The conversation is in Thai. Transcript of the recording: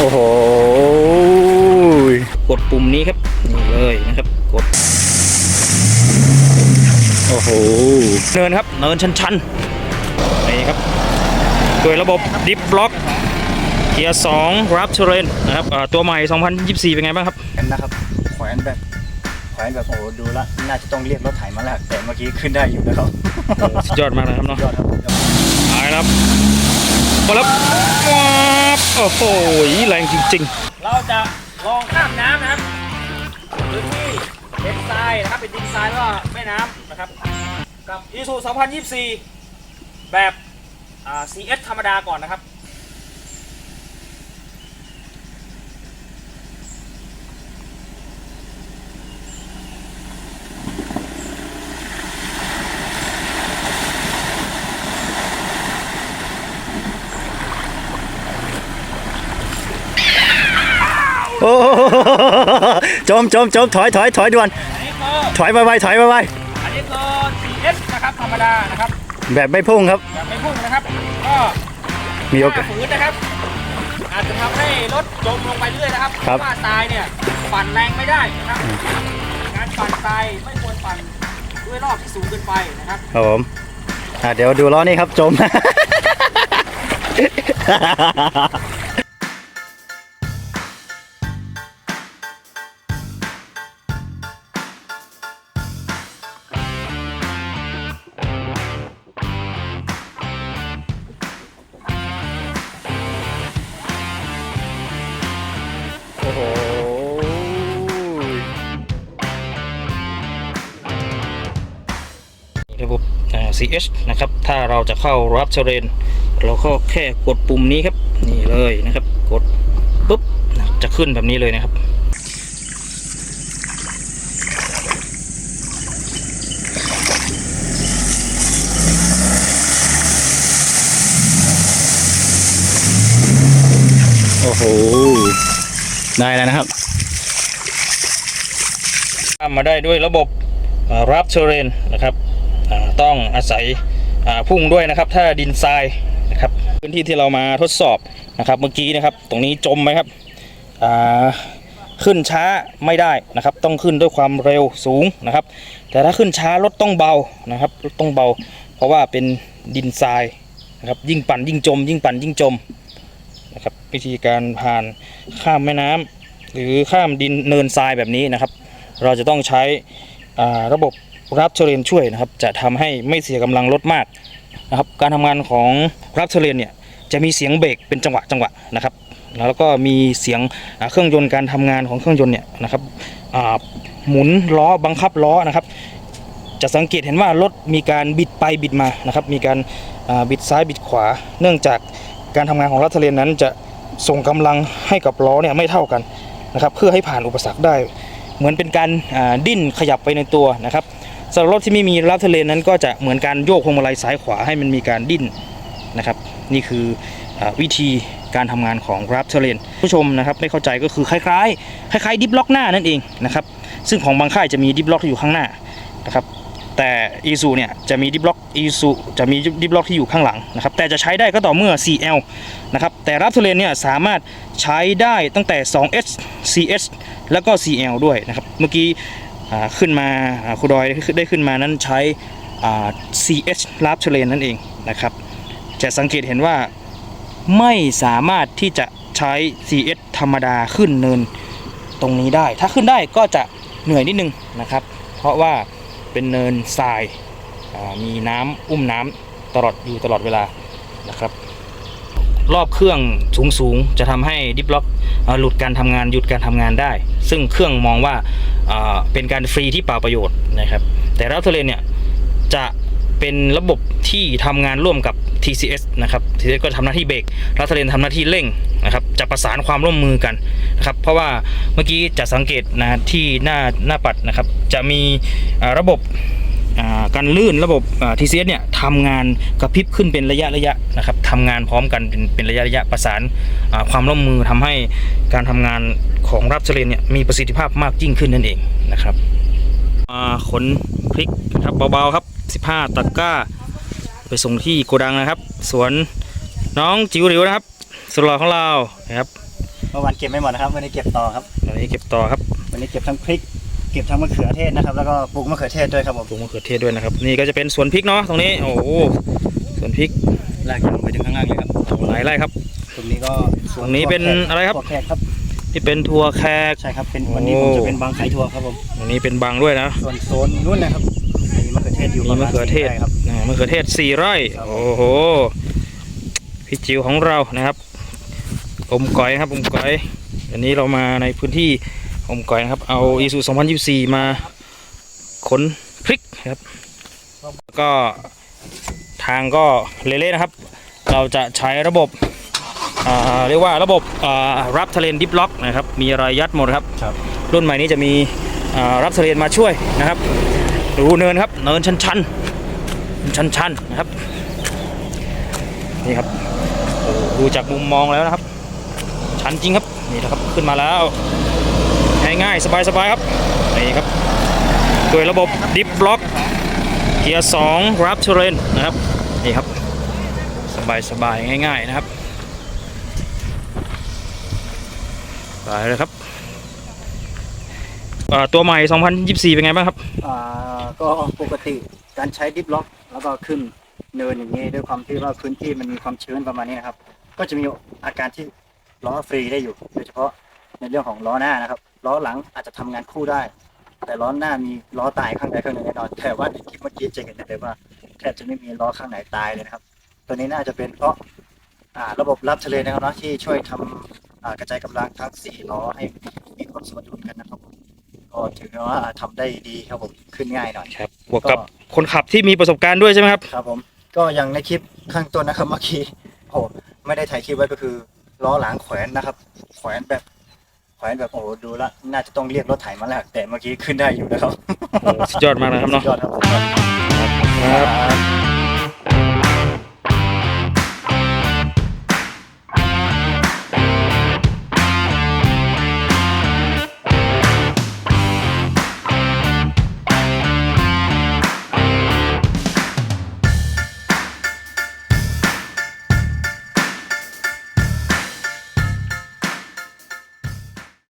โอ้โหกดปุ่มนี้ครับนี่เลยนะครับกด โอ้โหเนินครับเนินชันๆนี่ครับด้วยระบบดิฟบล็อกเกียร์2รับเทเรนนะครับอ่าตัวใหม่ 2024 เป็นไงบ้างครับกันนะครับแขวนแบบแขวนแบบโอ้โหดูและน่าจะต้องเรียกรถไถมาแลกแต่เมื่อกี้ขึ้นได้อยู่นะครับโอ้สุดยอดมากนะครับเนาะยอดครับหายแล้วพอแล้วว้าบ โอ้โหแรงจริง ๆ เราจะลองข้ามน้ำนะครับพื้นที่เป็นทรายนะครับเป็นดินทรายแล้วก็แม่น้ำนะครับ กับอีซู2024 แบบ CS ธรรมดาก่อนนะครับ โอ้โหจมจมจมถอยถอยถอยด่วนอันนี้คือถอยไปไปถอยไปไปอันนี้คือ CS นะครับธรรมดานะครับแบบไม่พุ่งครับแบบไม่พุ่งนะครับ ก็มีโอถ้ากาสฝืนนะครับ อาจจะทำให้รถจมลงไปเรื่อยนะครับครับเพราะว่าทรายเนี่ยปั่นแรงไม่ได้นะครับการปั่นทรายไม่ควรปั่นด้วยรอบที่สูงเกินไปนะครับครับผมอะเดี๋ยวดูล้อนี่ครับจม ระบบ CH นะครับ ถ้าเราจะเข้ารับเทเรนเราก็แค่กดปุ่มนี้ครับ นี่เลยนะครับ กดปุ๊บจะขึ้นแบบนี้เลยนะครับโอ้โห ได้แล้วนะครับทำมาได้ด้วยระบบรับเทเรนนะครับ ต้องอาศัยพุ่งด้วยนะครับ ถ้าดินทรายนะครับพื้นที่ที่เรามาทดสอบนะครับ เมื่อกี้นะครับ ตรงนี้จมไหมครับขึ้นช้าไม่ได้นะครับ ต้องขึ้นด้วยความเร็วสูงนะครับ แต่ถ้าขึ้นช้ารถต้องเบานะครับรถต้องเบา เพราะว่าเป็นดินทรายนะครับยิ่งปั่นยิ่งจม ยิ่งปั่นยิ่งจมนะครับวิธีการผ่านข้ามแม่น้ำหรือข้ามดินเนินทรายแบบนี้นะครับ เราจะต้องใช้ระบบ รับเทเรนช่วยนะครับ จะทำให้ไม่เสียกำลังรถมากนะครับ การทำงานของรับเทเรนเนี่ยจะมีเสียงเบรกเป็นจังหวะจังหวะนะครับ แล้วก็มีเสียงเครื่องยนต์การทำงานของเครื่องยนต์เนี่ยนะครับหมุนล้อบังคับล้อนะครับ จะสังเกตเห็นว่ารถมีการบิดไปบิดมานะครับ มีการบิดซ้ายบิดขวา เนื่องจากการทำงานของรับเทเรนนั้นจะส่งกำลังให้กับล้อเนี่ยไม่เท่ากันนะครับ เพื่อให้ผ่านอุปสรรคได้ เหมือนเป็นการดิ้นขยับไปในตัวนะครับ สำหรับรถที่ไม่มีรับเทเลนนั้นก็จะเหมือนการโยกพวงมาลัยซ้ายขวาให้มันมีการดิ้นนะครับ นี่คืออวิธีการทำงานของรับเทเลนผู้ชมนะครับไม่เข้าใจก็คือคล้ายๆคล้ายๆดิฟล็อกหน้านั่นเองนะครับซึ่งของบางค่ายจะมีดิฟล็อกที่อยู่ข้างหน้านะครับแต่อีซูเนี่ยจะมีดิฟล็อกอีซูจะมีดิฟล็อกที่อยู่ข้างหลังนะครับแต่จะใช้ได้ก็ต่อเมื่อ CL นะครับแต่รับเทเลนเนี่ยสามารถใช้ได้ตั้งแต่ 2S CS แล้วก็ CL ด้วยนะครับเมื่อกี้ ขึ้นมาครูดอยได้ขึ้นมานั้นใช้อ่า CH รับเทเลนนั่นเองนะครับ จะสังเกตเห็นว่าไม่สามารถที่จะใช้ CS ธรรมดาขึ้นเนินตรงนี้ได้ ถ้าขึ้นได้ก็จะเหนื่อยนิดนึงนะครับ เพราะว่าเป็นเนินทรายมีน้ำอุ้มน้ำตลอดอยู่ตลอดเวลานะครับ รอบเครื่องสูงๆจะทำให้ดิฟล็อกหลุดการทำงานหยุดการทำงานได้ ซึ่งเครื่องมองว่าเป็นการฟรีที่เปล่าประโยชน์นะครับ แต่รัตเทเลนเนี่ยจะเป็นระบบที่ทำงานร่วมกับ TCS นะครับ TCS ก็ทำหน้าที่เบรกรัตเทเลนทำหน้าที่เร่งนะครับ จะประสานความร่วมมือกันนะครับ เพราะว่าเมื่อกี้จะสังเกตนะที่หน้าหน้าปัดนะครับ จะมีระบบ การลื่นระบบทีซีเอสเนี่ยทำงานกระพริบขึ้นเป็นระยะระยะนะครับทำงานพร้อมกันเป็นเป็นระยะระยะประสานอ่าความร่วมมือทำให้การทำงานของรับเฉลนเนี่ยมีประสิทธิภาพมากยิ่งขึ้นนั่นเองนะครับมาขนพริกครับเบาๆครับ 15 ตะกร้า ไปส่งที่โกดังนะครับ สวนน้องจิ๋วหลิวนะครับสุดหล่อของเรานะครับเมื่อวานเก็บไม่หมดนะครับวันนี้เก็บต่อครับวันนี้เก็บต่อครับวันนี้เก็บทั้งพริก เก็บทั้งมะเขือเทศนะครับ แล้วก็ปลูกมะเขือเทศด้วยครับผมปลูกมะเขือเทศด้วยนะครับ นี่ก็จะเป็นสวนพริกเนาะตรงนี้ โอ้โหสวนพริกลากยาวไปถึงข้างล่างเลยครับหลายไร่ครับ ตรงนี้ก็สวตรงนี้เป็นถั่วแขกอะไรครับ ถั่วแขกครับที่เป็นทัวแขก ใช่ครับเป็นวันนี้ผมโอ้จะเป็นบางไข่ถั่วครับผมตรงนี้เป็นบางด้วยนะ ส่วนโซนนู้นนะครับมีมะเขือเทศอยู่มีประมะมาณเขือเทศสี่ไร่ครับอ่ามะเขือเทศสี่ไร่ครับโอ้โหพี่จิ๋วของเรานะครับอมก๋อยครับอมก๋อย อันนี้เรามาในพื้นที่ อมก๋อยนะครับ เอาอีซู2024 มาขนพริกนะครับแล้วก็ทางก็เละๆนะครับ เราจะใช้ระบบอ่าเรียกว่าระบบอ่ารับทะเลนดิฟล็อกนะครับ มีอะไรยัดหมดครับครับรุ่นใหม่นี้จะมีอ่ารับทะเลนมาช่วยนะครับดูเนินครับ เนินชันๆ ชันๆนะครับนี่ครับโอ้ดูจากมุมมองแล้วนะครับ ชันจริงครับนี่นะครับขึ้นมาแล้ว ง่ายๆ สบายๆครับ นี่ครับด้วยระบบดิฟบล็อกเกียร์2รับเทรนนะครับ นี่ครับ สบายๆ ง่ายๆ นะครับไปเลยครับตัวใหม่ 2024 เป็นไงบ้างครับ อ่า ก็ปกติการใช้ดิฟล็อก แล้วก็ขึ้นเนินอย่างนี้ด้วยความที่ว่าพื้นที่มันมีความชื้นประมาณนี้นะครับ ก็จะมีอาการที่ล้อฟรีได้อยู่ โดยเฉพาะในเรื่องของล้อหน้านะครับ ล้อหลังอาจจะทำงานคู่ได้ แต่ล้อหน้ามีล้อตายข้างใดข้างหนึ่งแน่นอนแต่ว่าในคลิปเมื่อกี้จะเห็นได้เลยว่าแทบจะไม่มีล้อข้างไหนตายเลยนะครับ ตัวนี้น่าจะเป็นเพราะอ่าระบบรับทะเลนะครับเนาะที่ช่วยทำอ่ากระจายกำลังทั้งสี่ล้อให้มีความสมดุลกันนะครับผมก็ถือว่าทำได้ดีครับผมขึ้นง่ายหน่อย ครับบวกกับคนขับที่มีประสบการณ์ด้วยใช่ไหมครับ ครับผมก็อย่างในคลิปข้างต้นนะครับเมื่อกี้โอ้ไม่ได้ถ่ายคลิปไว้ก็คือล้อหลังแขวนนะครับ แขวนแบบ แขวนแบบโอ้โหดูแล้วน่าจะต้องเรียกรถไถมาแล้วแต่เมื่อกี้ขึ้นได้อยู่นะครับ โอ้สุดยอดมากนะครับเนาะสุดยอดครับผมครับ